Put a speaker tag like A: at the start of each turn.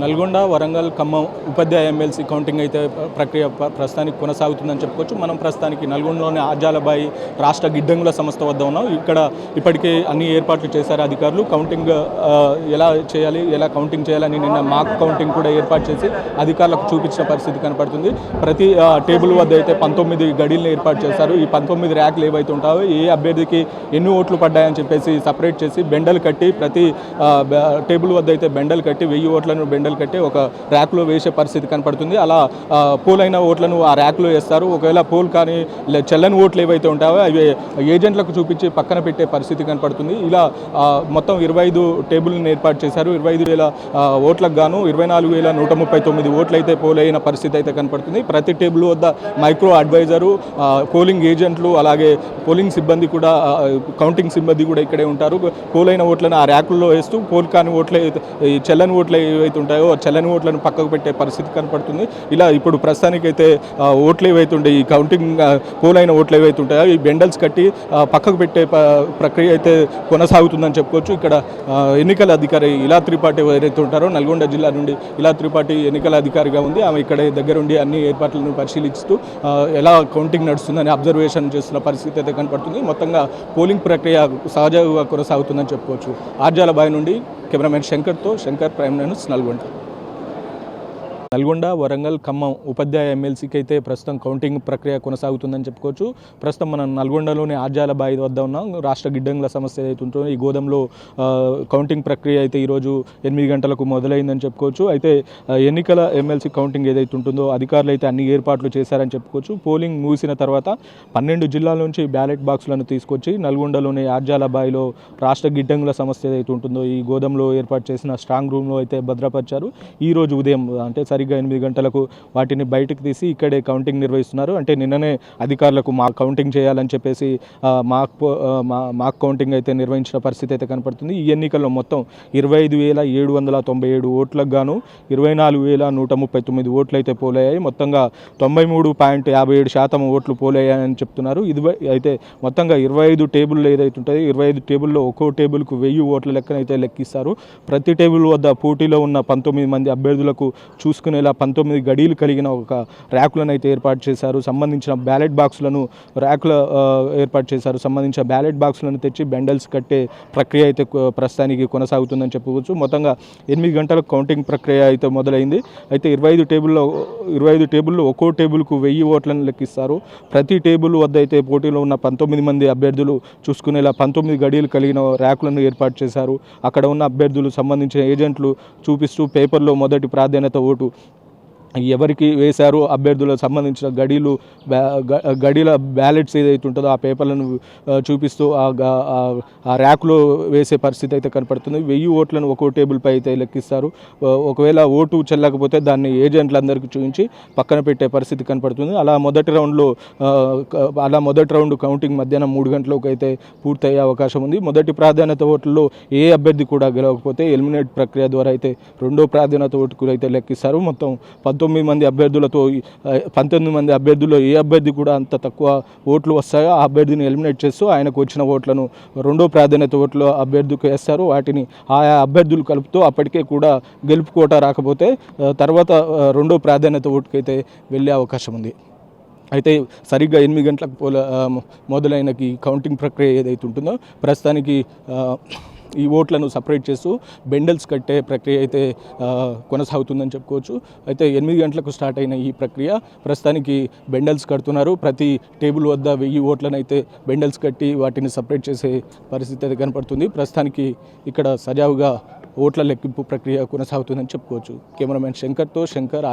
A: నల్గొండ వరంగల్ ఖమ్మం ఉపాధ్యాయ MLC counting అయితే ప్రక్రియ ప్రస్తుతానికి కొనసాగుతుందని చెప్పుకోవచ్చు. మనం ప్రస్తుతానికి నల్గొండలోని ఆజాలబాయి రాష్ట్ర గిడ్డంగుల సంస్థ వద్ద ఉన్నాం. ఇక్కడ ఇప్పటికే అన్ని ఏర్పాట్లు చేశారు అధికారులు. కౌంటింగ్ ఎలా చేయాలి ఎలా కౌంటింగ్ చేయాలని నిన్న మాక్ కౌంటింగ్ కూడా ఏర్పాటు చేసి అధికారులకు చూపించిన పరిస్థితి కనపడుతుంది. ప్రతి టేబుల్ వద్ద అయితే పంతొమ్మిది గడిలను ఏర్పాటు చేశారు. ఈ పంతొమ్మిది ర్యాక్లు ఏవైతే ఉంటాయో ఏ అభ్యర్థికి ఎన్ని ఓట్లు పడ్డాయని చెప్పేసి సపరేట్ చేసి బెండలు కట్టి ప్రతి టేబుల్ వద్ద అయితే బెండలు కట్టి వెయ్యి ఓట్లను బండలు కట్టి ఒక ర్యాక్లో వేసే పరిస్థితి కనపడుతుంది. అలా పోలైన పోల్ అయిన ఓట్లను ఆ ర్యాక్లో వేస్తారు. ఒకవేళ పోల్ కానీ చెల్లని ఓట్లు ఏవైతే ఉంటాయో అవి ఏజెంట్లకు చూపించి పక్కన పెట్టే పరిస్థితి కనపడుతుంది. ఇలా మొత్తం ఇరవై ఐదు టేబుల్ని ఏర్పాటు చేశారు. ఇరవై ఐదు వేల ఓట్లకు గాను ఇరవై నాలుగు వేల నూట ముప్పై తొమ్మిది ఓట్లు అయితే పోల్ అయిన పరిస్థితి అయితే కనపడుతుంది. ప్రతి టేబుల్ వద్ద మైక్రో అడ్వైజరు ఆ, పోలింగ్ ఏజెంట్లు అలాగే పోలింగ్ సిబ్బంది కూడా కౌంటింగ్ సిబ్బంది కూడా ఇక్కడే ఉంటారు. పోల్ అయిన ఓట్లను ఆ ర్యాకుల్లో వేస్తూ పోల్ కాని ఓట్లు చెల్లని ఓట్లు ఏవైతే ఉంటాయో ఉంటాయో చెల్లని ఓట్లను పక్కకు పెట్టే పరిస్థితి కనపడుతుంది. ఇలా ఇప్పుడు ప్రస్తుతానికైతే ఓట్లు ఏవైతుండే ఈ కౌంటింగ్ పోల్ అయిన ఓట్లు ఏవైతే ఉంటాయో ఈ బెండల్స్ కట్టి పక్కకు పెట్టే ప్రక్రియ అయితే కొనసాగుతుందని చెప్పుకోవచ్చు. ఇక్కడ ఎన్నికల అధికారి ఇలా త్రిపాఠి ఎవరైతే ఉంటారో నల్గొండ జిల్లా నుండి ఇలా త్రిపాఠి ఎన్నికల అధికారిగా ఉంది. ఆమె ఇక్కడ దగ్గరుండి అన్ని ఏర్పాట్లను పరిశీలిస్తూ ఎలా కౌంటింగ్ నడుస్తుందని అబ్జర్వేషన్ చేస్తున్న పరిస్థితి అయితే కనపడుతుంది. మొత్తంగా పోలింగ్ ప్రక్రియ సహజంగా కొనసాగుతుందని చెప్పుకోవచ్చు. ఆర్జాల బాయ్ నుండి కెమెరామెన్ శంకర్తో శంకర్ ప్రైమ్ న్యూస్ నల్గొండ. నల్గొండ వరంగల్ ఖమ్మం ఉపాధ్యాయ ఎమ్మెల్సీకి అయితే ప్రస్తుతం కౌంటింగ్ ప్రక్రియ కొనసాగుతుందని చెప్పుకోవచ్చు. ప్రస్తుతం మనం నల్గొండలోని ఆర్జాల బాయి వద్ద ఉన్నాం. రాష్ట్ర గిడ్డంగుల సమస్య అయితే ఉంటుందో ఈ గోదంలో కౌంటింగ్ ప్రక్రియ అయితే ఈరోజు ఎనిమిది గంటలకు మొదలైందని చెప్పుకోవచ్చు. అయితే ఎన్నికల ఎమ్మెల్సీ కౌంటింగ్ ఏదైతే ఉంటుందో అధికారులు అయితే అన్ని ఏర్పాట్లు చేశారని చెప్పుకోవచ్చు. పోలింగ్ ముగిసిన తర్వాత పన్నెండు జిల్లాల నుంచి బ్యాలెట్ బాక్సులను తీసుకొచ్చి నల్గొండలోని ఆర్జాల బాయిలో రాష్ట్ర గిడ్డంగుల సమస్య ఏదైతే ఉంటుందో ఈ గోదంలో ఏర్పాటు చేసిన స్ట్రాంగ్ రూమ్లో అయితే భద్రపరిచారు. ఈ రోజు ఉదయం అంటే సరిగ్గా ఎనిమిది గంటలకు వాటిని బయటకు తీసి ఇక్కడే కౌంటింగ్ నిర్వహిస్తున్నారు. అంటే నిన్ననే అధికారులకు మా కౌంటింగ్ చేయాలని చెప్పేసి మాక్ మాక్ కౌంటింగ్ అయితే నిర్వహించిన పరిస్థితి అయితే కనపడుతుంది. ఈ ఎన్నికల్లో మొత్తం ఇరవై ఐదు వేల ఏడు వందల తొంభై ఏడు ఓట్లకు గాను ఇరవై నాలుగు వేల నూట ముప్పై తొమ్మిది ఓట్లు అయితే పోలయ్యాయి. మొత్తంగా తొంభై మూడు పాయింట్ యాభై ఏడు శాతం ఓట్లు పోలయ్యాయని చెప్తున్నారు. ఇది అయితే మొత్తంగా ఇరవై ఐదు టేబుల్ ఏదైతే ఉంటుందో ఇరవై ఐదు టేబుల్లో ఒక్కో టేబుల్కు వెయ్యి ఓట్ల లెక్కన అయితే లెక్కిస్తారు. ప్రతి టేబుల్ వద్ద పోటీలో ఉన్న పంతొమ్మిది మంది అభ్యర్థులకు చూసుకు తీసుకునేలా పంతొమ్మిది గడీలు కలిగిన ఒక ర్యాకులను అయితే ఏర్పాటు చేశారు. సంబంధించిన బ్యాలెట్ బాక్సులను ర్యాకుల ఏర్పాటు చేశారు. సంబంధించిన బ్యాలెట్ బాక్సులను తెచ్చి బెండల్స్ కట్టే ప్రక్రియ అయితే ప్రస్తుతానికి కొనసాగుతుందని చెప్పుకోవచ్చు. మొత్తంగా ఎనిమిది గంటల కౌంటింగ్ ప్రక్రియ అయితే మొదలైంది. అయితే ఇరవై ఐదు టేబుల్లో ఇరవై ఐదు టేబుల్లో ఒక్కో టేబుల్కు వెయ్యి ఓట్లను లెక్కిస్తారు. ప్రతి టేబుల్ వద్ద అయితే పోటీలో ఉన్న పంతొమ్మిది మంది అభ్యర్థులు చూసుకునేలా పంతొమ్మిది గడియలు కలిగిన ర్యాకులను ఏర్పాటు చేశారు. అక్కడ ఉన్న అభ్యర్థులు సంబంధించిన ఏజెంట్లు చూపిస్తూ పేపర్లో మొదటి ప్రాధాన్యత ఓటు ఎవరికి వేశారో అభ్యర్థులకు సంబంధించిన గడీలు బ్యా- గ- గడీల బ్యాలెట్స్ ఏదైతే ఉంటుందో ఆ పేపర్లను చూపిస్తూ ఆ ఆ- ర్యాక్లో వేసే పరిస్థితి అయితే కనపడుతుంది. వెయ్యి ఓట్లను ఒక్కో టేబుల్పై అయితే లెక్కిస్తారు. ఒకవేళ ఓటు చెల్లకపోతే దాన్ని ఏజెంట్లందరికీ చూపించి పక్కన పెట్టే పరిస్థితి కనపడుతుంది. అలా మొదటి రౌండ్లో అలా మొదటి రౌండ్ కౌంటింగ్ మధ్యాహ్నం మూడు గంటలకు అయితే పూర్తయ్యే అవకాశం ఉంది. మొదటి ప్రాధాన్యత ఓట్లలో ఏ అభ్యర్థి కూడా గెలవకపోతే ఎలిమినేట్ ప్రక్రియ ద్వారా అయితే రెండో ప్రాధాన్యత ఓటుకు అయితే లెక్కిస్తారు. మొత్తం పంతొమ్మిది మంది అభ్యర్థులతో పంతొమ్మిది మంది అభ్యర్థుల్లో ఏ అభ్యర్థి కూడా అంత తక్కువ ఓట్లు వస్తాయో ఆ అభ్యర్థిని ఎలిమినేట్ చేస్తూ ఆయనకు వచ్చిన ఓట్లను రెండో ప్రాధాన్యత ఓట్లు అభ్యర్థికి వేస్తారు. వాటిని ఆయా అభ్యర్థులు కలుపుతూ అప్పటికే కూడా గెలుపు కోట రాకపోతే తర్వాత రెండో ప్రాధాన్యత ఓటుకైతే వెళ్ళే అవకాశం ఉంది. అయితే సరిగ్గా ఎనిమిది గంటలకు పోల మొదలైన ఈ కౌంటింగ్ ప్రక్రియ ఏదైతే ఉంటుందో ప్రస్తుతానికి ఈ ఓట్లను సపరేట్ చేస్తూ బెండల్స్ కట్టే ప్రక్రియ అయితే కొనసాగుతుందని చెప్పుకోవచ్చు. అయితే ఎనిమిది గంటలకు స్టార్ట్ అయిన ఈ ప్రక్రియ ప్రస్తుతానికి బెండల్స్ కడుతున్నారు. ప్రతి టేబుల్ వద్ద వెయ్యి ఓట్లను అయితే బెండల్స్ కట్టి వాటిని సపరేట్ చేసే పరిస్థితి అయితే కనపడుతుంది. ప్రస్తుతానికి ఇక్కడ సజావుగా ఓట్ల లెక్కింపు ప్రక్రియ కొనసాగుతుందని చెప్పుకోవచ్చు. కెమెరామెన్ శంకర్తో శంకర్